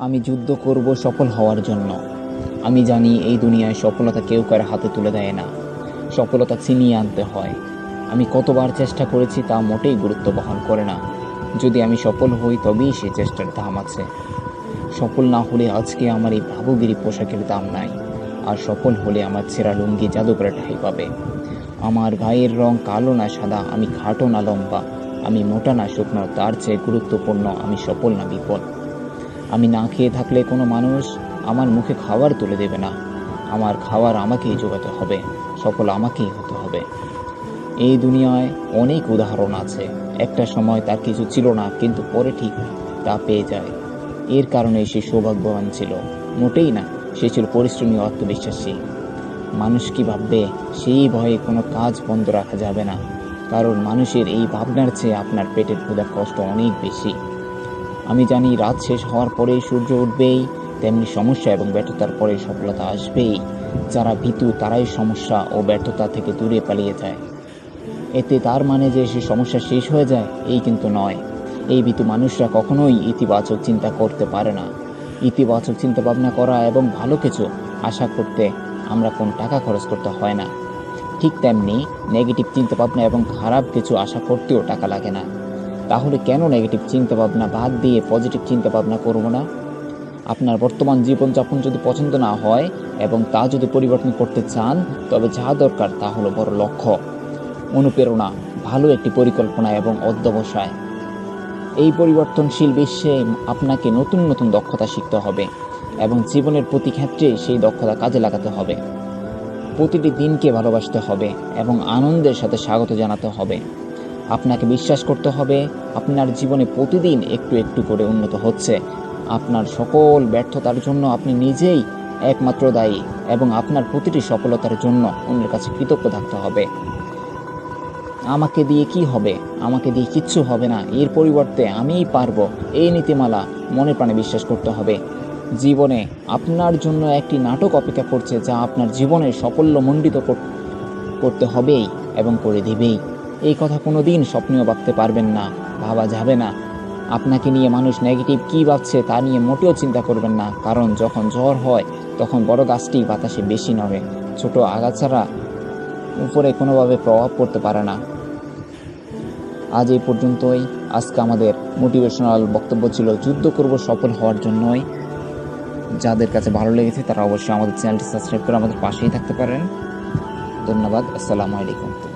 আমি যুদ্ধ করব সফল হওয়ার জন্য। আমি জানি এই দুনিয়ায় সফলতা কেউ কারও হাতে তুলে দেয় না। সফলতা ছিনিয়ে আনতে হয়। আমি কতবার চেষ্টা করেছি তা মোটেই গুরুত্ব বহন করে না। যদি আমি সফল হই, তবেই সে চেষ্টার দাম আছে। সফল না হলে আজকে আমার এই ভাবগিরি পোশাকের দাম নাই। আর সফল হলে আমার ছেঁড়া লুঙ্গি জাদুকরে ঠাই পাবে। আমার গায়ের রং কালো না সাদা, আমি খাটো না লম্বা। আমি মোটা না শুকনো, তার চেয়ে গুরুত্বপূর্ণ আমি সফল না বিফল। আমি না খেয়ে থাকলে কোনো মানুষ আমার মুখে খাবার তুলে দেবে না। আমার খাবার আমাকেই জোগাতে হবে সফল আমাকেই হতে হবে। এই দুনিয়ায় অনেক উদাহরণ আছে। একটা সময় তার কিছু ছিল না, কিন্তু পরে ঠিক তা পেয়ে যায়। এর কারণে সে সৌভাগ্যবান ছিল। মোটেই না, সে ছিল পরিশ্রমী আত্মবিশ্বাসী। মানুষ কি ভাববে, সেই ভয়ে কোনো কাজ বন্ধ রাখা যাবে না। কারণ মানুষের এই ভাবনার চেয়ে আপনার পেটের ক্ষুধার কষ্ট অনেক বেশি। আমি জানি রাত শেষ হওয়ার পরেই সূর্য উঠবেই, তেমনি সমস্যা এবং ব্যর্থতার পরে সফলতা আসবেই। যারা ভীতু, তারাই সমস্যা ও ব্যর্থতা থেকে দূরে পালিয়ে যায়। এতে তার মানে যে সে সমস্যা শেষ হয়ে যায়, এই কিন্তু নয়। এই ভীতু মানুষরা কখনোই ইতিবাচক চিন্তা করতে পারে না। ইতিবাচক চিন্তা ভাবনা করা এবং ভালো কিছু আশা করতে আমরা কোন টাকা খরচ করতে হয় না। ঠিক তেমনি নেগেটিভ চিন্তা ভাবনা এবং খারাপ কিছু আশা করতেও টাকা লাগে না। তাহলে কেন নেগেটিভ চিন্তা ভাবনা বাদ দিয়ে পজিটিভ চিন্তা ভাবনা করব না? আপনার বর্তমান জীবনযাপন যদি পছন্দ না হয় এবং তা যদি পরিবর্তন করতে চান, তবে যা দরকার তা হলো বড় লক্ষ্য, অনুপ্রেরণা, ভালো একটি পরিকল্পনা এবং অধ্যবসায়। এই পরিবর্তনশীল বিশ্বে আপনাকে নতুন নতুন দক্ষতা শিখতে হবে এবং জীবনের প্রতি ক্ষেত্রে সেই দক্ষতা কাজে লাগাতে হবে। প্রতিটি দিনকে ভালোবাসতে হবে এবং আনন্দের সাথে স্বাগত জানাতে হবে। আপনাকে বিশ্বাস করতে হবে, আপনার জীবনে প্রতিদিন একটু একটু করে উন্নত হচ্ছে। আপনার সকল ব্যর্থতার জন্য আপনি নিজেই একমাত্র দায়ী এবং আপনার প্রতিটি সফলতার জন্য অন্যের কাছে কৃতজ্ঞ থাকতে হবে। আমাকে দিয়ে কি হবে? আমাকে দিয়ে কিচ্ছু হবে না। এর পরিবর্তে আমিই পারব। এই নীতিমালা মনে প্রাণে বিশ্বাস করতে হবে। জীবনে আপনার জন্য একটি নাটক অপেক্ষা করছে যা আপনার জীবনের সাফল্যমণ্ডিত কর- করতে হবেই এবং করে দিবেই। এই কথা কোনো দিন স্বপ্নেও ভাবতে পারবেন না, ভাবা যাবে না। আপনাকে নিয়ে মানুষ নেগেটিভ কী ভাবছে তা নিয়ে মোটেও চিন্তা করবেন না, কারণ যখন ঝড় হয়, তখন বড় গাছটি বাতাসে বেশি নড়ে। ছোট আগাছারা উপরে কোনোভাবে প্রভাব পড়তে পারে না। আজ এই পর্যন্তই। আজকে আমাদের মোটিভেশনাল বক্তব্য ছিল, যুদ্ধ করব সফল হওয়ার জন্যই। যাদের কাছে ভালো লেগেছে, তারা অবশ্যই আমাদের চ্যানেলটি সাবস্ক্রাইব করে আমাদের পাশেই থাকতে পারেন। ধন্যবাদ, আসসালামু আলাইকুম।